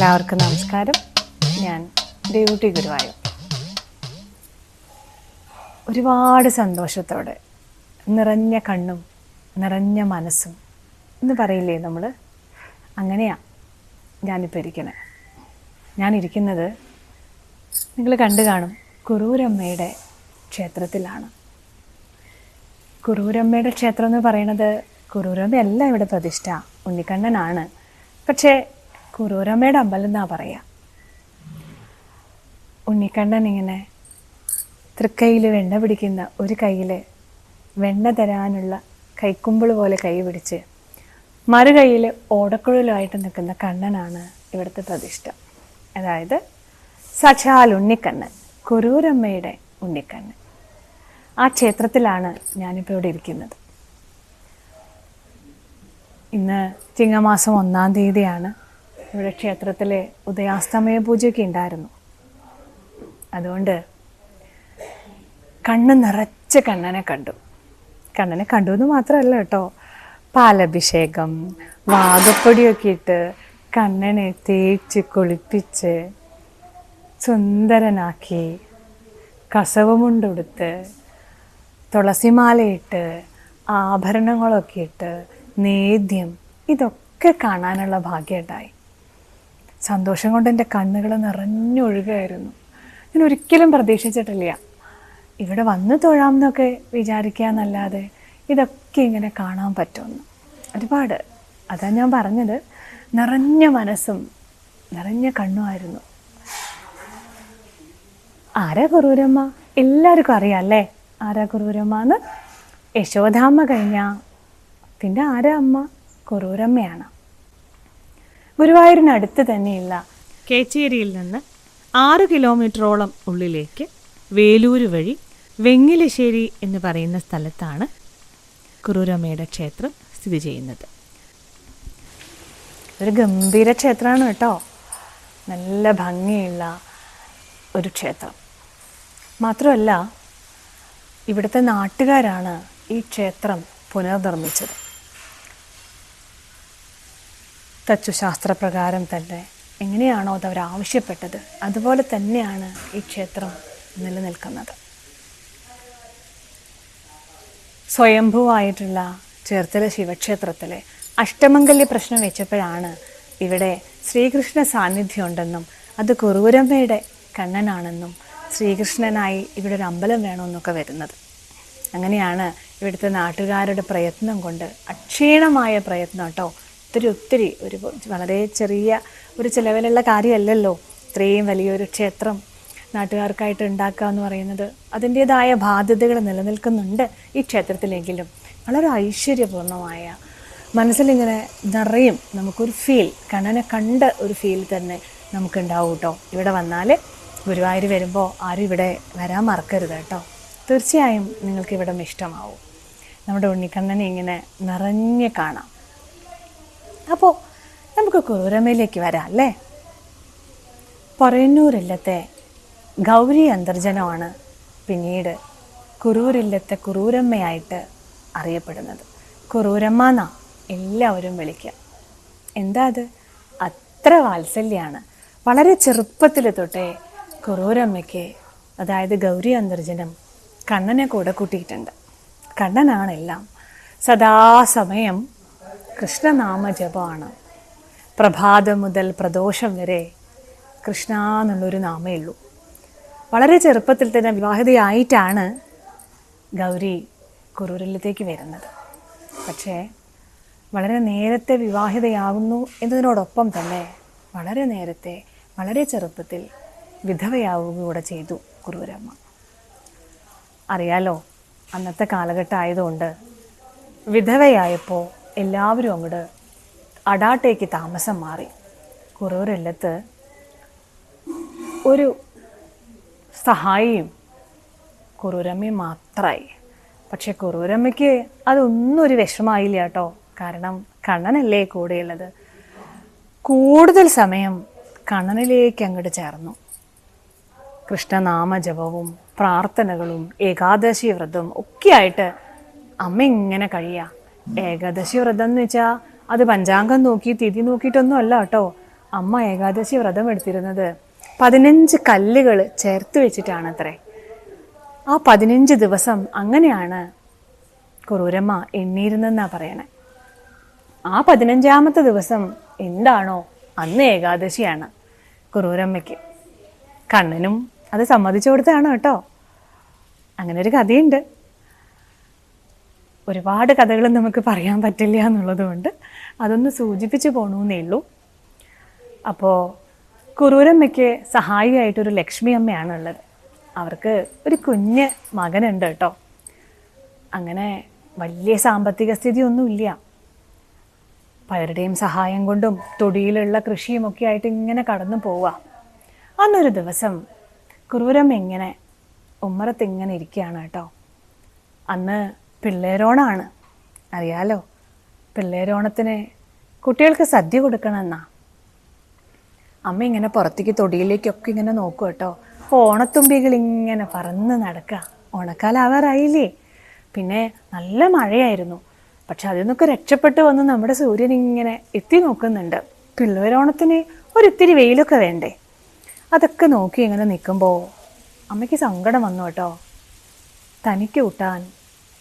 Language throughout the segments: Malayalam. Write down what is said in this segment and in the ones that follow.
എല്ലാവർക്കും നമസ്കാരം. ഞാൻ ദേവുട്ടി ഗുരുവായൂർ. ഒരുപാട് സന്തോഷത്തോടെ നിറഞ്ഞ കണ്ണും നിറഞ്ഞ മനസ്സും എന്ന് പറയില്ലേ നമ്മൾ അങ്ങനെയാണ് ഞാനിപ്പോൾ ഇരിക്കണേ. ഞാനിരിക്കുന്നത് നിങ്ങൾ കണ്ടു കാണും കുറൂരമ്മയുടെ ക്ഷേത്രത്തിലാണ്. കുറൂരമ്മയുടെ ക്ഷേത്രം എന്ന് പറയുന്നത് കുറൂരമ്മയല്ല ഇവിടെ പ്രതിഷ്ഠ. ഉണ്ണിക്കണ്ണനാണ്. പക്ഷേ കുറൂരമ്മയുടെ അമ്പലം എന്നാ പറയാ? ഉണ്ണിക്കണ്ണൻ ഇങ്ങനെ തൃക്കൈയിൽ വെണ്ണ പിടിക്കുന്ന ഒരു കയ്യിൽ വെണ്ണ തരാനുള്ള കൈക്കുമ്പിൾ പോലെ കൈ പിടിച്ച് മറു കയ്യിൽ ഓടക്കുഴലുമായിട്ട് നിൽക്കുന്ന കണ്ണനാണ് ഇവിടുത്തെ പ്രതിഷ്ഠ. അതായത് സച്ചാൽ ഉണ്ണിക്കണ്ണൻ കുറൂരമ്മയുടെ ഉണ്ണിക്കണ്ണൻ. ആ ക്ഷേത്രത്തിലാണ് ഞാനിപ്പോൾ ഇവിടെ ഇരിക്കുന്നത്. ഇന്ന് ചിങ്ങമാസം ഒന്നാം തീയതിയാണ്. ഇവിടെ ക്ഷേത്രത്തിലെ ഉദയാസ്തമയ പൂജയൊക്കെ ഉണ്ടായിരുന്നു. അതുകൊണ്ട് കണ്ണ് നിറച്ച കണ്ണനെ കണ്ടു. കണ്ണനെ കണ്ടു എന്ന് മാത്രമല്ല കേട്ടോ. പാലഭിഷേകം വാഗപ്പൊടിയൊക്കെ ഇട്ട് കണ്ണനെ തേച്ച് കുളിപ്പിച്ച് സുന്ദരനാക്കി കസവമുണ്ടെടുത്ത് തുളസിമാലയിട്ട് ആഭരണങ്ങളൊക്കെ ഇട്ട് നേദ്യം ഇതൊക്കെ കാണാനുള്ള ഭാഗ്യം ഉണ്ടായി സന്തോഷം കൊണ്ട് എന്റെ കണ്ണുകൾ നിറഞ്ഞൊഴുകയായിരുന്നു ഞാൻ ഒരിക്കലും പ്രതീക്ഷിച്ചിട്ടില്ല. ഇവിടെ വന്ന് തൊഴാമെന്നൊക്കെ വിചാരിക്കാന്നല്ലാതെ ഇതൊക്കെ ഇങ്ങനെ കാണാൻ പറ്റുമെന്ന്. ഒരുപാട്. അതാ ഞാൻ പറഞ്ഞത്. നിറഞ്ഞ മനസ്സും നിറഞ്ഞ കണ്ണുമായിരുന്നു. ആരാ കുറൂരമ്മ എല്ലാവർക്കും അറിയാം അല്ലേ? ആരാ കുറൂരമ്മ എന്ന്? യശോദാമ്മ കഴിഞ്ഞ. പിന്നെ ആരാ അമ്മ? കുറൂരമ്മയാണ് ഗുരുവായൂരിനടുത്ത് തന്നെയുള്ള കേച്ചേരിയിൽ നിന്ന് ആറ് കിലോമീറ്ററോളം ഉള്ളിലേക്ക് വേലൂര് വഴി വെങ്ങിലശ്ശേരി എന്ന് പറയുന്ന സ്ഥലത്താണ് കുറൂരമ്മയുടെ ക്ഷേത്രം സ്ഥിതി ചെയ്യുന്നത്. ഒരു ഗംഭീര ക്ഷേത്രമാണ് കേട്ടോ. നല്ല ഭംഗിയുള്ള ഒരു ക്ഷേത്രം. മാത്രമല്ല ഇവിടുത്തെ നാട്ടുകാരാണ് ഈ ക്ഷേത്രം പുനർനിർമ്മിച്ചത്. തച്ചുശാസ്ത്രപ്രകാരം തന്നെ എങ്ങനെയാണോ അത് അവർ ആവശ്യപ്പെട്ടത് അതുപോലെ തന്നെയാണ് ഈ ക്ഷേത്രം നിലനിൽക്കുന്നത്. സ്വയംഭുവായിട്ടുള്ള ചേർത്തല ശിവക്ഷേത്രത്തിലെ അഷ്ടമംഗല്യ പ്രശ്നം വെച്ചപ്പോഴാണ് ഇവിടെ ശ്രീകൃഷ്ണ സാന്നിധ്യം ഉണ്ടെന്നും അത് കുറുവരമ്മയുടെ കണ്ണനാണെന്നും ശ്രീകൃഷ്ണനായി ഇവിടെ ഒരു അമ്പലം വേണമെന്നൊക്കെ വരുന്നത്. അങ്ങനെയാണ് ഇവിടുത്തെ നാട്ടുകാരുടെ പ്രയത്നം കൊണ്ട് അക്ഷീണമായ പ്രയത്നം കേട്ടോ ഒത്തിരി ഒത്തിരി ഒരു വളരെ ചെറിയ ഒരു ചിലവിലുള്ള കാര്യമല്ലല്ലോ ഇത്രയും വലിയൊരു ക്ഷേത്രം നാട്ടുകാർക്കായിട്ട് ഉണ്ടാക്കുക എന്ന് പറയുന്നത്. അതിന്റേതായ ബാധ്യതകൾ നിലനിൽക്കുന്നുണ്ട് ഈ ക്ഷേത്രത്തിലെങ്കിലും. വളരെ ഐശ്വര്യപൂർണമായ മനസ്സിലിങ്ങനെ നിറയും നമുക്കൊരു ഫീൽ കണ്ണനെ കണ്ട ഒരു ഫീൽ തന്നെ നമുക്കുണ്ടാവും കേട്ടോ ഇവിടെ വന്നാൽ ഗുരുവായൂർ വരുമ്പോൾ ആരും ഇവിടെ വരാൻ മറക്കരുത് കേട്ടോ. തീർച്ചയായും നിങ്ങൾക്ക് ഇവിടെ ഇഷ്ടമാവും. നമ്മുടെ ഉണ്ണിക്കണ്ണനെ ഇങ്ങനെ നിറഞ്ഞ് കാണാം. അപ്പോൾ നമുക്ക് കുറൂരമ്മയിലേക്ക് വരാം അല്ലേ? പറയന്നൂരില്ലത്തെ ഗൗരി അന്തർജനമാണ് പിന്നീട് കുറൂരില്ലത്തെ കുറൂരമ്മയായിട്ട് അറിയപ്പെടുന്നത്. കുറൂരമ്മ എന്നാ എല്ലാവരും വിളിക്കുക എന്താ അത്? അത്ര വാത്സല്യമാണ് വളരെ ചെറുപ്പത്തിൽ തൊട്ടേ കുറൂരമ്മയ്ക്ക് അതായത് ഗൗരി അന്തർജനം കണ്ണനെ കൂടെ കൂട്ടിയിട്ടുണ്ട്. കണ്ണനാണെല്ലാം സദാസമയം കൃഷ്ണനാമ ജപമാണ് പ്രഭാതം മുതൽ പ്രദോഷം വരെ കൃഷ്ണ എന്നുള്ളൊരു നാമേ ഉള്ളൂ. വളരെ ചെറുപ്പത്തിൽ തന്നെ വിവാഹിതയായിട്ടാണ് ഗൗരി കുറൂരിലത്തേക്ക് വരുന്നത്. പക്ഷേ വളരെ നേരത്തെ വിവാഹിതയാകുന്നു എന്നതിനോടൊപ്പം തന്നെ വളരെ നേരത്തെ വളരെ ചെറുപ്പത്തിൽ വിധവയാവുക കൂടെ ചെയ്തു കുറൂരമ്മ അറിയാലോ അന്നത്തെ കാലഘട്ടം ആയതുകൊണ്ട് വിധവയായപ്പോൾ എല്ലാവരും അങ്ങോട്ട് അടാട്ടേക്ക് താമസം മാറി. കുറവരെല്ലത്ത് ഒരു സഹായിയും കുറൂരമ്മയും മാത്രമായി പക്ഷേ കുറൂരമ്മയ്ക്ക് അതൊന്നും ഒരു വിഷമായില്ല കേട്ടോ. കാരണം കണ്ണനല്ലേ കൂടെയുള്ളത്. കൂടുതൽ സമയം കണ്ണനിലേക്ക് അങ്ങോട്ട് ചേർന്നു. കൃഷ്ണനാമജപവും പ്രാർത്ഥനകളും ഏകാദശി വ്രതവും ഒക്കെ ആയിട്ട് അമ്മ ഇങ്ങനെ കഴിയാ. ഏകാദശി വ്രതം എന്ന് വെച്ചാൽ അത് പഞ്ചാംഗം നോക്കി തിഥി നോക്കിയിട്ടൊന്നും അല്ല കേട്ടോ. അമ്മ ഏകാദശി വ്രതം എടുത്തിരുന്നത്. പതിനഞ്ച് കല്ലുകൾ ചേർത്ത് വെച്ചിട്ടാണ് അത്രേ ആ പതിനഞ്ച് ദിവസം അങ്ങനെയാണ് കുറൂരമ്മ എണ്ണിയിരുന്നെന്നാണ് പറയണേ. ആ പതിനഞ്ചാമത്തെ ദിവസം എന്താണോ അന്ന് ഏകാദശിയാണ് കുറൂരമ്മയ്ക്ക്. കണ്ണനും അത് സമ്മതിച്ചു കൊടുത്തതാണ് കേട്ടോ. അങ്ങനെ ഒരു കഥയുണ്ട്. ഒരുപാട് കഥകൾ നമുക്ക് പറയാൻ പറ്റില്ല എന്നുള്ളത് കൊണ്ട് അതൊന്ന് സൂചിപ്പിച്ചു പോകണമെന്നേ ഉള്ളൂ. അപ്പോൾ കുറൂരമ്മയ്ക്ക് സഹായിയായിട്ടൊരു ലക്ഷ്മി അമ്മയാണുള്ളത്. അവർക്ക് ഒരു കുഞ്ഞ് മകനുണ്ട് കേട്ടോ. അങ്ങനെ വലിയ സാമ്പത്തിക സ്ഥിതിയൊന്നുമില്ല. പലരുടെയും സഹായം കൊണ്ടും തൊടിയിലുള്ള കൃഷിയും ഒക്കെ ആയിട്ട് ഇങ്ങനെ കടന്നു പോവുക അന്നൊരു ദിവസം കുറൂരമ്മ ഇങ്ങനെ ഉമ്മറത്ത് ഇങ്ങനെ ഇരിക്കുകയാണ് കേട്ടോ. അന്ന് പിള്ളേരോണാണ്. അറിയാലോ? പിള്ളേരോണത്തിന് കുട്ടികൾക്ക് സദ്യ കൊടുക്കണമെന്നാ? അമ്മ ഇങ്ങനെ പുറത്തേക്ക് തൊടിയിലേക്കൊക്കെ ഇങ്ങനെ നോക്കും കേട്ടോ. അപ്പോൾ ഓണത്തുമ്പികൾ ഇങ്ങനെ പറന്ന് നടക്കുക ഓണക്കാലാവാറായില്ലേ? പിന്നെ നല്ല മഴയായിരുന്നു. പക്ഷെ അതിൽ നിന്നൊക്കെ രക്ഷപ്പെട്ട് വന്ന് നമ്മുടെ സൂര്യൻ ഇങ്ങനെ എത്തി നോക്കുന്നുണ്ട്. പിള്ളേരോണത്തിന് ഒരിത്തിരി വെയിലൊക്കെ വേണ്ടേ? അതൊക്കെ നോക്കി ഇങ്ങനെ നിൽക്കുമ്പോൾ അമ്മയ്ക്ക് സങ്കടം വന്നു കേട്ടോ. തനിക്ക് ഊട്ടാൻ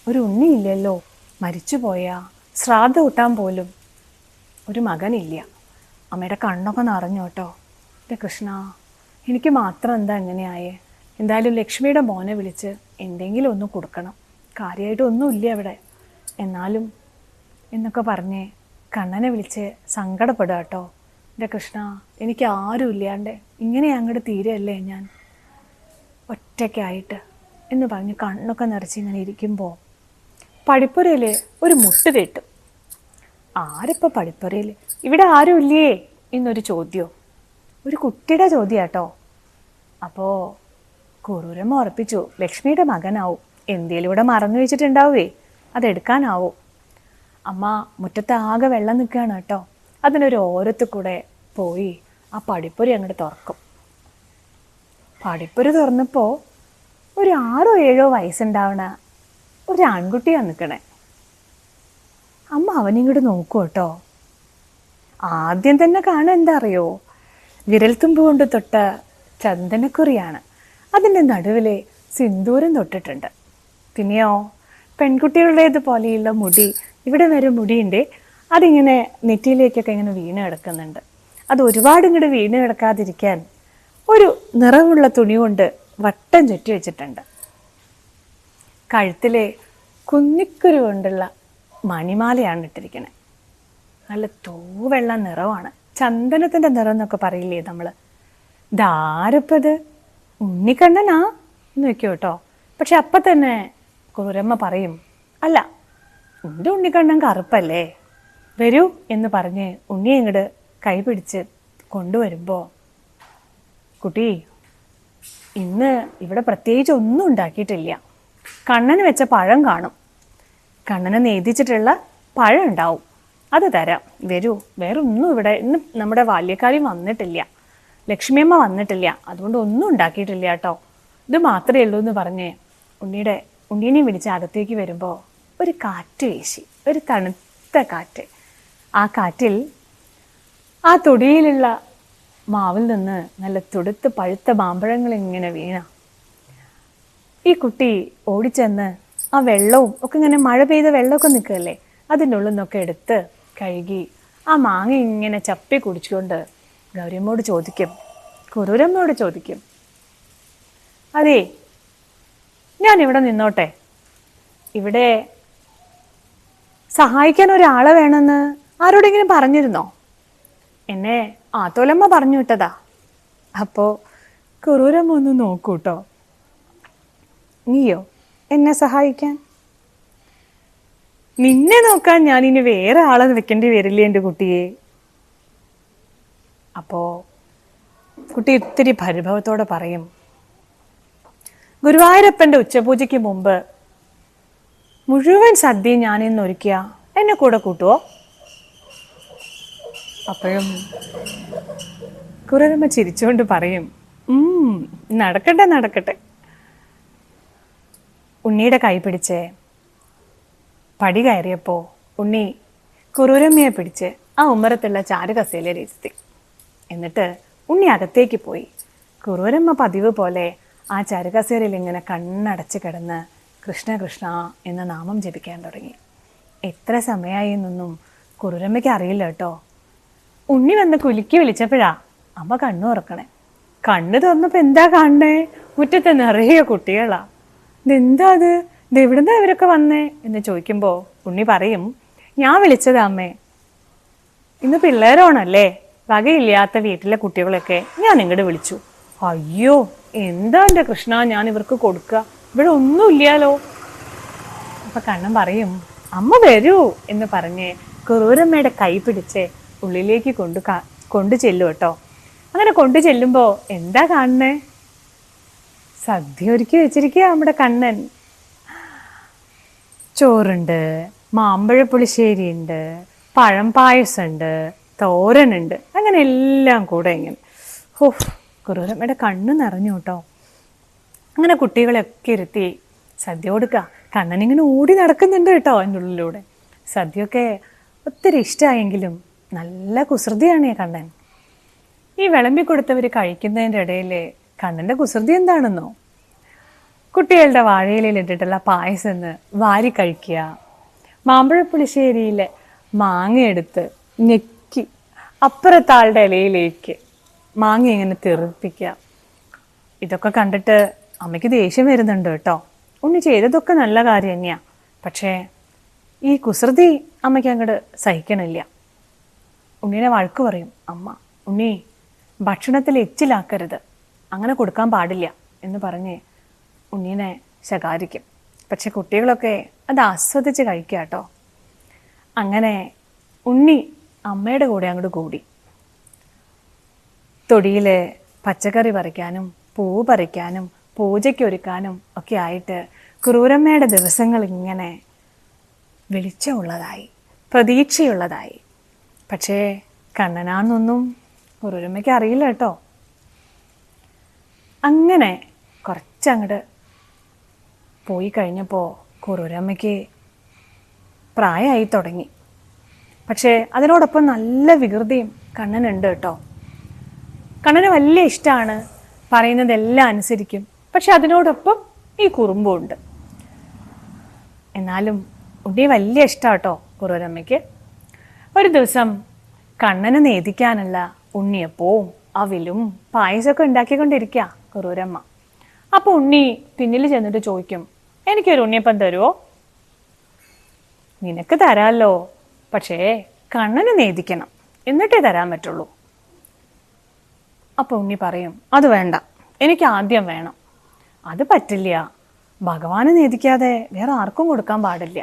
ഒരു ഉണ്ണിയില്ലല്ലോ. മരിച്ചുപോയ ശ്രാദ്ധ കൂട്ടാൻ പോലും. ഒരു മകനില്ല. അമ്മയുടെ കണ്ണൊക്കെ നിറഞ്ഞു കേട്ടോ. എന്റെ കൃഷ്ണ എനിക്ക് മാത്രം എന്താ എങ്ങനെയായേ എന്തായാലും ലക്ഷ്മിയുടെ മോനെ വിളിച്ച് എന്തെങ്കിലും ഒന്ന് കൊടുക്കണം. കാര്യമായിട്ടൊന്നുമില്ല അവിടെ. എന്നാലും എന്നൊക്കെ പറഞ്ഞ് കണ്ണനെ വിളിച്ച് സങ്കടപ്പെടുക കേട്ടോ. എന്റെ കൃഷ്ണ എനിക്ക് ആരും ഇല്ലാണ്ട് ഇങ്ങനെ അങ്ങോട്ട് തീരെയല്ലേ ഞാൻ? ഒറ്റയ്ക്കായിട്ട് എന്ന് പറഞ്ഞ് കണ്ണൊക്കെ നിറച്ച് ഇങ്ങനെ ഇരിക്കുമ്പോൾ പടിപ്പുരയിൽ ഒരു മുട്ട് കേട്ടു. ആരിപ്പോൾ പടിപ്പുരയിൽ ഇവിടെ ആരും ഇല്ലേ എന്നൊരു ചോദ്യം? ഒരു കുട്ടിയുടെ ചോദ്യാട്ടോ. അപ്പോൾ കുറൂരമ്മ ഉറപ്പിച്ചു ലക്ഷ്മിയുടെ മകനാവും. എന്തേലും ഇവിടെ മറന്നു വെച്ചിട്ടുണ്ടാവേ? അതെടുക്കാനാവോ. അമ്മ മുറ്റത്ത് ആകെ വെള്ളം നിൽക്കുകയാണ് കേട്ടോ. അതിനൊരു ഓരത്ത് കൂടെ പോയി ആ പടിപ്പുര അങ്ങോട്ട് തുറക്കും. പടിപ്പുര തുറന്നപ്പോൾ ഒരു ആറോ ഏഴോ വയസ്സുണ്ടാവണ ഒരു ആൺകുട്ടിയാണ് നിൽക്കണേ അമ്മ അവനിങ്ങോട്ട് നോക്കൂ കേട്ടോ ആദ്യം തന്നെ കാണാൻ എന്താ അറിയോ വിരൽത്തുമ്പ് കൊണ്ട് തൊട്ട ചന്ദനക്കുറിയാണ്. അതിന്റെ നടുവിലെ സിന്ദൂരം തൊട്ടിട്ടുണ്ട്. പിന്നെയോ? പെൺകുട്ടികളുടേത് പോലെയുള്ള മുടി. ഇവിടെ വരെ മുടിയുണ്ട്. അതിങ്ങനെ നെറ്റിയിലേക്കൊക്കെ ഇങ്ങനെ വീണ് കിടക്കുന്നുണ്ട്. അത് ഒരുപാട് ഇങ്ങോട്ട് വീണ് കിടക്കാതിരിക്കാൻ ഒരു നിറമുള്ള തുണി കൊണ്ട് വട്ടം ചുറ്റി വെച്ചിട്ടുണ്ട്. കഴുത്തിലെ കുന്നിക്കുരു കൊണ്ടുള്ള മണിമാലയാണ് ഇട്ടിരിക്കുന്നത് നല്ല തൂവെള്ള നിറമാണ് ചന്ദനത്തിന്റെ നിറം എന്നൊക്കെ പറയില്ലേ നമ്മൾ ഇതാരപ്പത് ഉണ്ണിക്കണ്ണനാ? എന്ന് വെക്കും കേട്ടോ. പക്ഷെ അപ്പം തന്നെ കുരമ്മ പറയും അല്ല എന്റെ ഉണ്ണിക്കണ്ണൻ കറുപ്പല്ലേ? വരൂ എന്ന് പറഞ്ഞ് ഉണ്ണിയെ ഇങ്ങോട്ട് കൈപിടിച്ച് കൊണ്ടുവരുമ്പോൾ കുട്ടി ഇന്ന് ഇവിടെ പ്രത്യേകിച്ച് ഒന്നും ഉണ്ടാക്കിയിട്ടില്ല. കണ്ണന് വെച്ച പഴം കാണും. കണ്ണന് നേദിച്ചിട്ടുള്ള പഴം ഉണ്ടാവും. അത് തരാം. വരൂ വേറെ ഒന്നും ഇവിടെ ഇന്ന് നമ്മുടെ ബാല്യക്കാരി വന്നിട്ടില്ല. ലക്ഷ്മിയമ്മ വന്നിട്ടില്ല. അതുകൊണ്ട് ഒന്നും ഉണ്ടാക്കിയിട്ടില്ല കേട്ടോ. ഇത് മാത്രമേ ഉള്ളൂ എന്ന് പറഞ്ഞ് ഉണ്ണിയുടെ ഉണ്ണീനെയും വിളിച്ച് അകത്തേക്ക് വരുമ്പോൾ ഒരു കാറ്റ് വീശി. ഒരു തണുത്ത കാറ്റ്. ആ കാറ്റിൽ ആ തൊടിയിലുള്ള മാവിൽ നിന്ന് നല്ല തുടുത്ത് പഴുത്ത മാമ്പഴങ്ങൾ ഇങ്ങനെ വീണ ഈ കുട്ടി ഓടിച്ചെന്ന് ആ വെള്ളവും ഒക്കെ ഇങ്ങനെ മഴ പെയ്ത വെള്ളമൊക്കെ നിൽക്കുകയല്ലേ? അതിന്റെ ഉള്ളിൽ നിന്നൊക്കെ എടുത്ത് കഴുകി ആ മാങ്ങ ഇങ്ങനെ ചപ്പി കുടിച്ചുകൊണ്ട് ഗൗരിയമ്മോട് ചോദിക്കും. കുറൂരമ്മയോട് ചോദിക്കും. അതേ ഞാൻ ഇവിടെ നിന്നോട്ടെ. ഇവിടെ സഹായിക്കാൻ ഒരാളെ വേണമെന്ന് ആരോടെങ്കിലും പറഞ്ഞിരുന്നോ? എന്നെ ആത്തോലമ്മ പറഞ്ഞു വിട്ടതാ. അപ്പോൾ കുറൂരമ്മ ഒന്ന് നോക്കൂട്ടോ നീയോ? എന്നെ സഹായിക്കാൻ? നിന്നെ നോക്കാൻ ഞാൻ ഇനി വേറെ ആളെ വെക്കേണ്ടി വരില്ലേ എന്റെ കുട്ടിയെ? അപ്പോ കുട്ടി ഒത്തിരി പരിഭവത്തോടെ പറയും ഗുരുവായൂരപ്പന്റെ ഉച്ചപൂജയ്ക്ക് മുമ്പ് മുഴുവൻ സദ്യയും ഞാനിന്ന് ഒരുക്കിയ എന്നെ കൂടെ കൂട്ടുവോ? അപ്പോഴും കുറരമ്മ ചിരിച്ചുകൊണ്ട് പറയും "ഉം, നടക്കട്ടെ നടക്കട്ടെ. ഉണ്ണിയുടെ കൈ പിടിച്ച് പടി കയറിയപ്പോൾ ഉണ്ണി കുറൂരമ്മയെ പിടിച്ച് ആ ഉമ്മരത്തുള്ള ചാരുകസേലയിൽ ഇരുത്തി. എന്നിട്ട് ഉണ്ണി അകത്തേക്ക് പോയി. കുറൂരമ്മ പതിവ് പോലെ ആ ചരുകസേരയിൽ ഇങ്ങനെ കണ്ണടച്ച് കിടന്ന് കൃഷ്ണ കൃഷ്ണ എന്ന നാമം ജപിക്കാൻ തുടങ്ങി. എത്ര സമയമായി എന്നൊന്നും കുറൂരമ്മയ്ക്ക് അറിയില്ല കേട്ടോ. ഉണ്ണി വന്ന് കുലുക്കി വിളിച്ചപ്പോഴാ അമ്മ കണ്ണു തുറക്കണേ കണ്ണു തുറന്നപ്പോൾ എന്താ കാണണേ? മുറ്റത്ത് നിറയെ കുട്ടികളാ. ഇതെന്താ അത്? ഇത് എവിടുന്നാ ഇവരൊക്കെ വന്നേ? എന്ന് ചോദിക്കുമ്പോൾ ഉണ്ണി പറയും ഞാൻ വിളിച്ചതാ അമ്മേ. ഇന്ന് പിള്ളേരോണല്ലേ? വകയില്ലാത്ത വീട്ടിലെ കുട്ടികളൊക്കെ ഞാൻ ഇങ്ങോട്ട് വിളിച്ചു. അയ്യോ എന്താ എന്റെ കൃഷ്ണ? ഞാൻ ഇവർക്ക് കൊടുക്കുക ഇവിടെ ഒന്നുമില്ലാലോ അപ്പൊ കണ്ണൻ പറയും അമ്മ വരൂ എന്ന് പറഞ്ഞ് കുറൂരമ്മയുടെ കൈ പിടിച്ച് ഉള്ളിലേക്ക് കൊണ്ടു കൊണ്ടു ചെല്ലും കേട്ടോ. അങ്ങനെ കൊണ്ടു ചെല്ലുമ്പോ എന്താ കാണണേ സദ്യ ഒരുക്കി വെച്ചിരിക്കുക നമ്മുടെ കണ്ണൻ. ചോറുണ്ട് മാമ്പഴ പുളിശ്ശേരി ഉണ്ട് പഴം പായസമുണ്ട് തോരനുണ്ട് അങ്ങനെ എല്ലാം കൂടെ ഇങ്ങനെ. ഹോ കുറൂരമ്മയുടെ കണ്ണ് നിറഞ്ഞു കേട്ടോ. അങ്ങനെ കുട്ടികളെയൊക്കെ ഇരുത്തി സദ്യ കൊടുക്കുക. കണ്ണനിങ്ങനെ ഓടി നടക്കുന്നുണ്ട് കേട്ടോ അതിന്റെ ഉള്ളിലൂടെ. സദ്യയൊക്കെ ഒത്തിരി ഇഷ്ടമായെങ്കിലും നല്ല കുസൃതിയാണ് ഈ കണ്ണൻ. ഈ വിളമ്പി കൊടുത്തവർ കഴിക്കുന്നതിന്റെ ഇടയിൽ കണ്ണന്റെ കുസൃതി എന്താണെന്നോ? കുട്ടികളുടെ വാഴയിലയിൽ ഇട്ടിട്ടുള്ള പായസം എന്ന് വാരി കഴിക്കുക. മാമ്പഴപ്പുളിശ്ശേരിയിലെ മാങ്ങയെടുത്ത് ഞെക്കി അപ്പുറത്താളുടെ ഇലയിലേക്ക് മാങ്ങ ഇങ്ങനെ തെറിപ്പിക്കുക. ഇതൊക്കെ കണ്ടിട്ട് അമ്മയ്ക്ക് ദേഷ്യം വരുന്നുണ്ട് കേട്ടോ. ഉണ്ണി ചെയ്തതൊക്കെ നല്ല കാര്യം തന്നെയാണ് പക്ഷേ ഈ കുസൃതി അമ്മയ്ക്ക് അങ്ങോട്ട് സഹിക്കണില്ല. ഉണ്ണീനെ വഴക്ക് പറയും അമ്മ ഉണ്ണി ഭക്ഷണത്തിൽ എച്ചിലാക്കരുത്. അങ്ങനെ കൊടുക്കാൻ പാടില്ല എന്ന് പറഞ്ഞ് ഉണ്ണീനെ ശകാരിക്കും. പക്ഷെ കുട്ടികളൊക്കെ അത് ആസ്വദിച്ച് കഴിക്കുക കേട്ടോ. അങ്ങനെ ഉണ്ണി അമ്മയുടെ കൂടെ അങ്ങോട്ട് കൂടി. തൊടിയിൽ പച്ചക്കറി പറിക്കാനും പൂ പറിക്കാനും പൂജയ്ക്ക് ഒരുക്കാനും ഒക്കെ ആയിട്ട് ക്രൂരമ്മയുടെ ദിവസങ്ങൾ ഇങ്ങനെ വെളിച്ചമുള്ളതായി പ്രതീക്ഷയുള്ളതായി. പക്ഷേ കണ്ണനാണെന്നൊന്നും ക്രൂരമ്മയ്ക്ക് അറിയില്ല കേട്ടോ. അങ്ങനെ കുറച്ചങ്ങോട്ട് പോയി കഴിഞ്ഞപ്പോൾ കുറൂരമ്മയ്ക്ക് പ്രായമായി തുടങ്ങി. പക്ഷേ അതിനോടൊപ്പം നല്ല വികൃതിയും കണ്ണനുണ്ട് കേട്ടോ. കണ്ണന് വലിയ ഇഷ്ടമാണ് പറയുന്നതെല്ലാം അനുസരിക്കും. പക്ഷെ അതിനോടൊപ്പം ഈ കുറുമ്പും ഉണ്ട്. എന്നാലും ഉണ്ണി വലിയ ഇഷ്ടമാണ് കേട്ടോ കുറൂരമ്മയ്ക്ക്. ഒരു ദിവസം കണ്ണന് നേദിക്കാനുള്ള ഉണ്ണിയപ്പവും അവിലും പായസമൊക്കെ ഉണ്ടാക്കിക്കൊണ്ടിരിക്കുക കുറൂരമ്മ. അപ്പോൾ ഉണ്ണി പിന്നിൽ ചെന്നിട്ട് ചോദിക്കും എനിക്കൊരു ഉണ്ണിയപ്പം തരുമോ നിനക്ക് തരാമല്ലോ പക്ഷേ കണ്ണന് നേദിക്കണം. എന്നിട്ടേ തരാൻ പറ്റുള്ളൂ. അപ്പോൾ ഉണ്ണി പറയും അത് വേണ്ട. എനിക്ക് ആദ്യം വേണം. അത് പറ്റില്ല. ഭഗവാന് നേദിക്കാതെ വേറെ ആർക്കും കൊടുക്കാൻ പാടില്ല.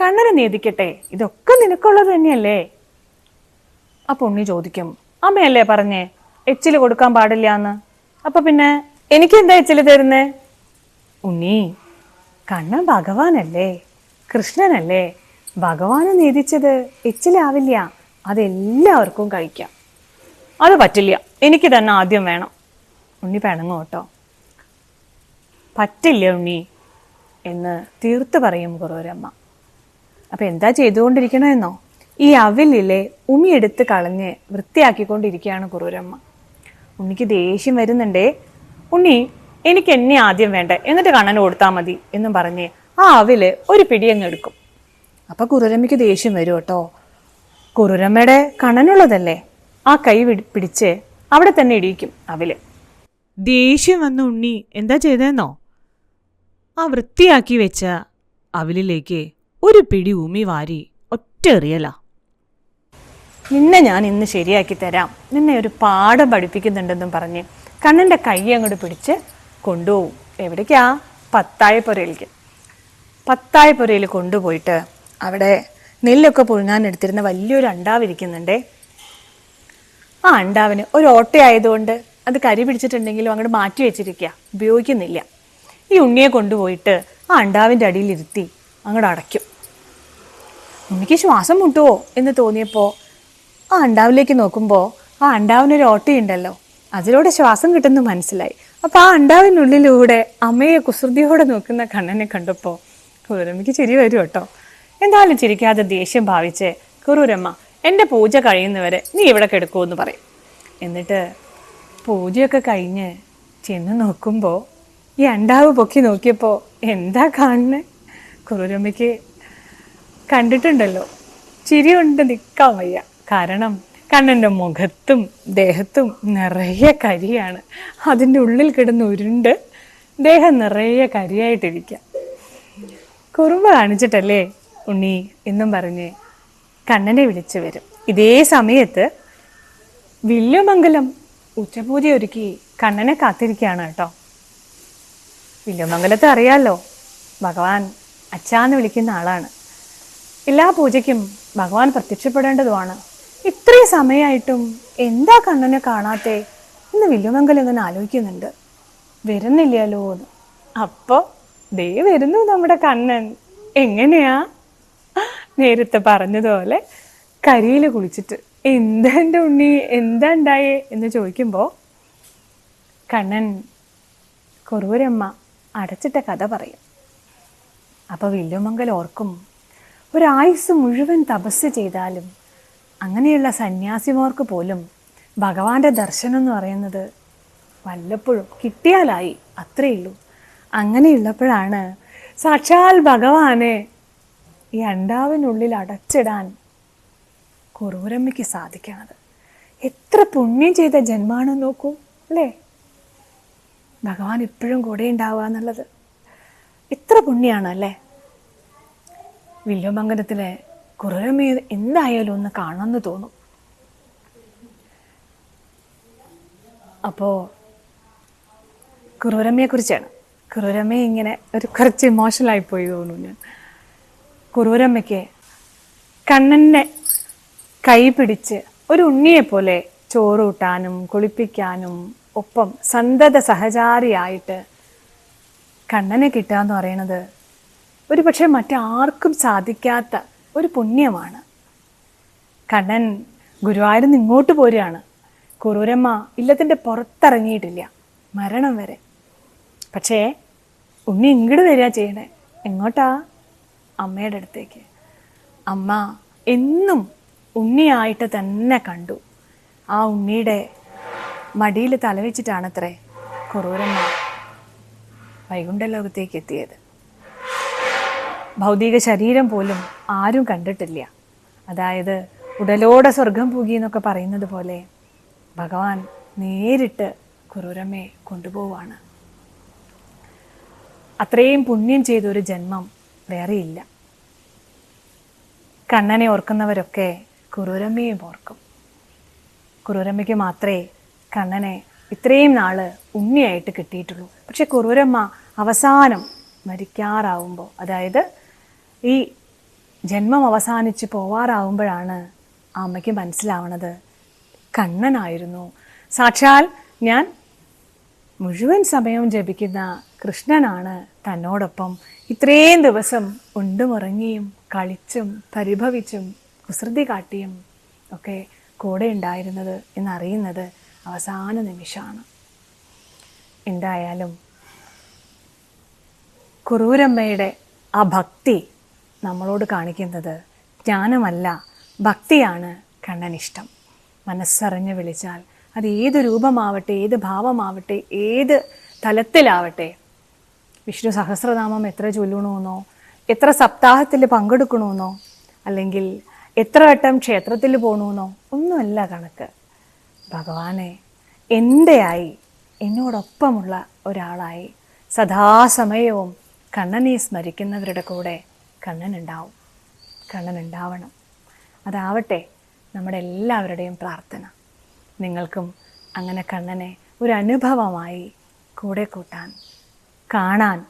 കണ്ണന് നേദിക്കട്ടെ. ഇതൊക്കെ നിനക്കുള്ളത് തന്നെയല്ലേ? അപ്പൊ ഉണ്ണി ചോദിക്കും അമ്മയല്ലേ പറഞ്ഞേ എച്ചിൽ കൊടുക്കാൻ പാടില്ല എന്ന്? അപ്പൊ പിന്നെ എനിക്ക് എന്താ എച്ചിൽ തരുന്നേ? ഉണ്ണി കണ്ണൻ ഭഗവാനല്ലേ? കൃഷ്ണനല്ലേ? ഭഗവാനെ നീതിച്ചത് എച്ചിലാവില്ല അതെല്ലാവർക്കും കഴിക്കാം. അത് പറ്റില്ല. എനിക്ക് തന്നെ ആദ്യം വേണം. ഉണ്ണി പിണങ്ങും കേട്ടോ. പറ്റില്ല ഉണ്ണി എന്ന് തീർത്ത് പറയും കുറവരമ്മ അപ്പം എന്താ ചെയ്തുകൊണ്ടിരിക്കണമെന്നോ ഈ അവിലിലെ ഉമിയെടുത്ത് കളഞ്ഞ് വൃത്തിയാക്കിക്കൊണ്ടിരിക്കുകയാണ് കുറൂരമ്മ ഉണ്ണിക്ക് ദേഷ്യം വരുന്നുണ്ടേ? ഉണ്ണി എനിക്ക് എന്നെ ആദ്യം വേണ്ട? എന്നിട്ട് കണ്ണന് കൊടുത്താൽ മതി എന്നും പറഞ്ഞ് ആ അവിൽ ഒരു പിടിയങ്ങ് എടുക്കും. അപ്പൊ കുറുരമ്മയ്ക്ക് ദേഷ്യം വരും കേട്ടോ. കുറുരമ്മയുടെ കണ്ണനുള്ളതല്ലേ? ആ കൈ പിടിച്ച് അവിടെ തന്നെ ഇടിയിക്കും അവിൽ. ദേഷ്യം വന്ന ഉണ്ണി. എന്താ ചെയ്തതെന്നോ ആ വൃത്തിയാക്കി വെച്ച അവിലിലേക്ക് ഒരു പിടി ഊമി വാരി ഒറ്റ എറിയലാ. നിന്നെ ഞാൻ ഇന്ന് ശരിയാക്കി തരാം. നിന്നെ ഒരു പാഠം പഠിപ്പിക്കുന്നുണ്ടെന്നും പറഞ്ഞ് കണ്ണന്റെ കൈ അങ്ങോട്ട് പിടിച്ച് കൊണ്ടുപോകും. എവിടേക്കാ? പത്തായപ്പുരയിലേക്ക്. പത്തായപ്പുരയിൽ കൊണ്ടുപോയിട്ട് അവിടെ നെല്ലൊക്കെ പുഴുങ്ങാൻ എടുത്തിരുന്ന വലിയൊരു അണ്ടാവ് ഇരിക്കുന്നുണ്ടേ. ആ അണ്ടാവിന് ഒരു ഓട്ടയായതുകൊണ്ട് അത് കരി പിടിച്ചിട്ടുണ്ടെങ്കിലും അങ്ങോട്ട് മാറ്റി വെച്ചിരിക്കുക. ഉപയോഗിക്കുന്നില്ല. ഈ ഉണ്ണിയെ കൊണ്ടുപോയിട്ട് ആ അണ്ടാവിന്റെ അടിയിൽ ഇരുത്തി അങ്ങോട്ട് അടയ്ക്കും. ഉണ്ണിക്ക് ശ്വാസം മുട്ടുവോ എന്ന് തോന്നിയപ്പോൾ ആ അണ്ടാവിലേക്ക് നോക്കുമ്പോൾ ആ അണ്ടാവിനൊരു ഓട്ടയുണ്ടല്ലോ. അതിലൂടെ ശ്വാസം കിട്ടുന്നു മനസ്സിലായി. അപ്പോൾ ആ അണ്ടാവിനുള്ളിലൂടെ അമ്മയെ കുസൃതിയോടെ നോക്കുന്ന കണ്ണനെ കണ്ടപ്പോൾ കുറുരമ്മയ്ക്ക് ചിരി വരും കേട്ടോ. എന്തായാലും ചിരിക്കാതെ ദേഷ്യം ഭാവിച്ച് കുറുരമ്മ എന്റെ പൂജ കഴിയുന്നവരെ നീ ഇവിടെ കിടക്കുമെന്ന് പറയും. എന്നിട്ട് പൂജയൊക്കെ കഴിഞ്ഞ് ചെന്ന് നോക്കുമ്പോൾ ഈ അണ്ടാവ് പൊക്കി നോക്കിയപ്പോൾ എന്താ കാണുന്നത് കുറുരമ്മയ്ക്ക് കണ്ടിട്ടുണ്ടല്ലോ. ചിരി കൊണ്ട് നിൽക്കാൻ വയ്യ. കാരണം കണ്ണന്റെ മുഖത്തും ദേഹത്തും നിറയെ കരിയാണ്. അതിന്റെ ഉള്ളിൽ കിടന്ന് ഉരുണ്ട് ദേഹം നിറയെ കരിയായിട്ടിരിക്കുക കുറുമ്പ കാണിച്ചിട്ടല്ലേ ഉണ്ണി എന്നും പറഞ്ഞ് കണ്ണനെ വിളിച്ചു വരും. ഇതേ സമയത്ത് വില്ലുമംഗലം ഉച്ചപൂജ ഒരുക്കി കണ്ണനെ കാത്തിരിക്കുകയാണ് കേട്ടോ. വില്ലുമംഗലത്തെ അറിയാലോ ഭഗവാൻ അച്ഛാന്ന് വിളിക്കുന്ന ആളാണ്. എല്ലാ പൂജയ്ക്കും ഭഗവാൻ പ്രത്യക്ഷപ്പെടേണ്ടതുമാണ്. ഇത്രയും സമയമായിട്ടും എന്താ കണ്ണനെ കാണാത്തെ എന്ന് വില്ലുമംഗലം ഇങ്ങനെ ആലോചിക്കുന്നുണ്ട്. വരുന്നില്ലല്ലോ എന്ന്. ദേ വരുന്നു നമ്മുടെ കണ്ണൻ. എങ്ങനെയാ? നേരത്തെ പറഞ്ഞതുപോലെ കരിയിൽ കുളിച്ചിട്ട് എന്താ എന്റെ ഉണ്ണി എന്താ ഉണ്ടായേ എന്ന് ചോദിക്കുമ്പോൾ കണ്ണൻ കുറൂരമ്മ അടച്ചിട്ട കഥ പറയും. അപ്പോൾ വില്ലുമംഗൽ ഓർക്കും ഒരായുസ് മുഴുവൻ തപസ് ചെയ്താലും അങ്ങനെയുള്ള സന്യാസിമാർക്ക് പോലും ഭഗവാന്റെ ദർശനം എന്ന് പറയുന്നത് വല്ലപ്പോഴും കിട്ടിയാലായി അത്രയേ ഉള്ളൂ. അങ്ങനെയുള്ളപ്പോഴാണ് സാക്ഷാൽ ഭഗവാനെ ഈ അണ്ടാവിനുള്ളിൽ അടച്ചിടാൻ കുറൂരമ്മയ്ക്ക് സാധിക്കണത്. എത്ര പുണ്യം ചെയ്ത ജന്മാണെന്ന് നോക്കൂ അല്ലേ? ഭഗവാൻ ഇപ്പോഴും കൂടെ ഉണ്ടാവുക എന്നുള്ളത്. എത്ര പുണ്യമാണ് അല്ലേ? വില്ലുമംഗലത്തിലെ കുറൂരമ്മയെ എന്തായാലും ഒന്ന് കാണണമെന്ന് തോന്നും. അപ്പോൾ കുറൂരമ്മയെക്കുറിച്ചാണ് കുറൂരമ്മ ഇങ്ങനെ ഒരു കുറച്ച് ഇമോഷണലായി പോയി തോന്നുന്നു ഞാൻ. കുറൂരമ്മയ്ക്ക് കണ്ണനെ കൈ പിടിച്ച് ഒരു ഉണ്ണിയെ പോലെ ചോറ് കൂട്ടാനും കുളിപ്പിക്കാനും ഒപ്പം സന്തത സഹചാരിയായിട്ട് കണ്ണനെ കിട്ടുക എന്ന് പറയുന്നത് ഒരു പക്ഷേ മറ്റാർക്കും സാധിക്കാത്ത ഒരു പുണ്യമാണ്. കണ്ണൻ ഗുരുവായൂരിൽ നിന്ന് ഇങ്ങോട്ട് പോരുകയാണ്. കുറൂരമ്മ ഇല്ലത്തിന്റെ പുറത്തിറങ്ങിയിട്ടില്ല. മരണം വരെ. പക്ഷേ ഉണ്ണി ഇങ്ങോട്ട് വരിക ചെയ്യണേ. എങ്ങോട്ടാ? അമ്മയുടെ അടുത്തേക്ക്. അമ്മ എന്നും ഉണ്ണിയായിട്ട് തന്നെ കണ്ടു. ആ ഉണ്ണിയുടെ മടിയിൽ തലവെച്ചിട്ടാണത്രേ കുറൂരമ്മ വൈകുണ്ഠ ലോകത്തേക്ക് എത്തിയത്. ഭൗതിക ശരീരം പോലും ആരും കണ്ടിട്ടില്ല. അതായത് ഉടലോടെ സ്വർഗം പൂകി എന്നൊക്കെ പറയുന്നത് പോലെ ഭഗവാൻ നേരിട്ട് കുറുരമ്മയെ കൊണ്ടുപോവാണ് അത്രയും പുണ്യം ചെയ്തൊരു ജന്മം വേറെയില്ല. കണ്ണനെ ഓർക്കുന്നവരൊക്കെ കുറുരമ്മയും ഓർക്കും. കുറുരമ്മയ്ക്ക് മാത്രമേ കണ്ണനെ ഇത്രയും നാൾ ഉണ്ണിയായിട്ട് കിട്ടിയിട്ടുള്ളൂ. പക്ഷെ കുറുരമ്മ അവസാനം മരിക്കാറാവുമ്പോൾ അതായത് ഈ ജന്മം അവസാനിച്ച് പോവാറാവുമ്പോഴാണ് ആ അമ്മയ്ക്ക് മനസ്സിലാവണത്. കണ്ണനായിരുന്നു. സാക്ഷാൽ ഞാൻ മുഴുവൻ സമയവും ജപിക്കുന്ന കൃഷ്ണനാണ് തന്നോടൊപ്പം. ഇത്രയും ദിവസം ഉണ്ടുമുറങ്ങിയും കളിച്ചും പരിഭവിച്ചും കുസൃതി കാട്ടിയും ഒക്കെ കൂടെ ഉണ്ടായിരുന്നത് എന്നറിയുന്നത് അവസാന നിമിഷമാണ്. എന്തായാലും കുറൂരമ്മയുടെ ആ ഭക്തി നമ്മളോട് കാണിക്കുന്നത് ജ്ഞാനമല്ല ഭക്തിയാണ് കണ്ണനിഷ്ടം. മനസ്സറിഞ്ഞ് വിളിച്ചാൽ അത് ഏത് രൂപമാവട്ടെ ഏത് ഭാവമാവട്ടെ ഏത് തലത്തിലാവട്ടെ. വിഷ്ണു സഹസ്രനാമം എത്ര ചൊല്ലണമെന്നോ എത്ര സപ്താഹത്തിൽ പങ്കെടുക്കണമെന്നോ അല്ലെങ്കിൽ എത്ര വട്ടം ക്ഷേത്രത്തിൽ പോകണമെന്നോ ഒന്നുമല്ല കണക്ക്. ഭഗവാനെ എന്റെയായി എന്നോടൊപ്പമുള്ള ഒരാളായി സദാസമയവും കണ്ണനെ സ്മരിക്കുന്നവരുടെ കൂടെ കണ്ണനുണ്ടാവും. കണ്ണനുണ്ടാവണം. അതാവട്ടെ നമ്മുടെ എല്ലാവരുടെയും പ്രാർത്ഥന. നിങ്ങൾക്കും അങ്ങനെ കണ്ണനെ ഒരു അനുഭവമായി കൂടെ കൂട്ടാൻ കാണാൻ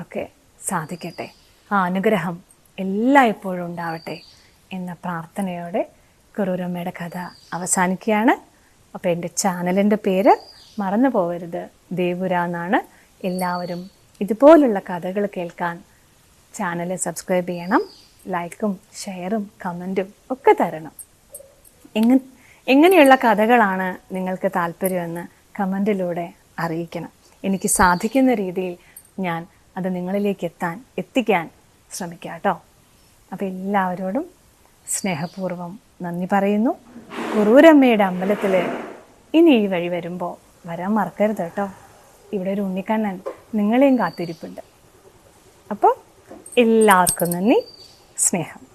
ഒക്കെ സാധിക്കട്ടെ. ആ അനുഗ്രഹം എല്ലായ്പ്പോഴും ഉണ്ടാവട്ടെ എന്ന പ്രാർത്ഥനയോടെ കുറൂരമ്മയുടെ കഥ അവസാനിക്കുകയാണ്. അപ്പോൾ എന്റെ ചാനലിന്റെ പേര് മറന്നു പോകരുത് ദേവുര എന്നാണ് എല്ലാവരും ഇതുപോലുള്ള കഥകൾ കേൾക്കാൻ ചാനൽ സബ്സ്ക്രൈബ് ചെയ്യണം. ലൈക്കും ഷെയറും കമന്റും ഒക്കെ തരണം. എങ്ങ എങ്ങനെയുള്ള കഥകളാണ് നിങ്ങൾക്ക് താല്പര്യമെന്ന് കമന്റിലൂടെ അറിയിക്കണം. എനിക്ക് സാധിക്കുന്ന രീതിയിൽ ഞാൻ അത് നിങ്ങളിലേക്ക് എത്താൻ എത്തിക്കാൻ ശ്രമിക്കാം കേട്ടോ. അപ്പോൾ എല്ലാവരോടും സ്നേഹപൂർവം നന്ദി പറയുന്നു. കുറൂരമ്മയുടെ അമ്പലത്തിൽ ഇനി ഈ വഴി വരുമ്പോൾ വരാൻ മറക്കരുത് കേട്ടോ. ഇവിടെ ഒരു ഉണ്ണിക്കണ്ണൻ നിങ്ങളെയും കാത്തിരിപ്പുണ്ട്. അപ്പോൾ എല്ലാവർക്കും നന്ദി. സ്നേഹം.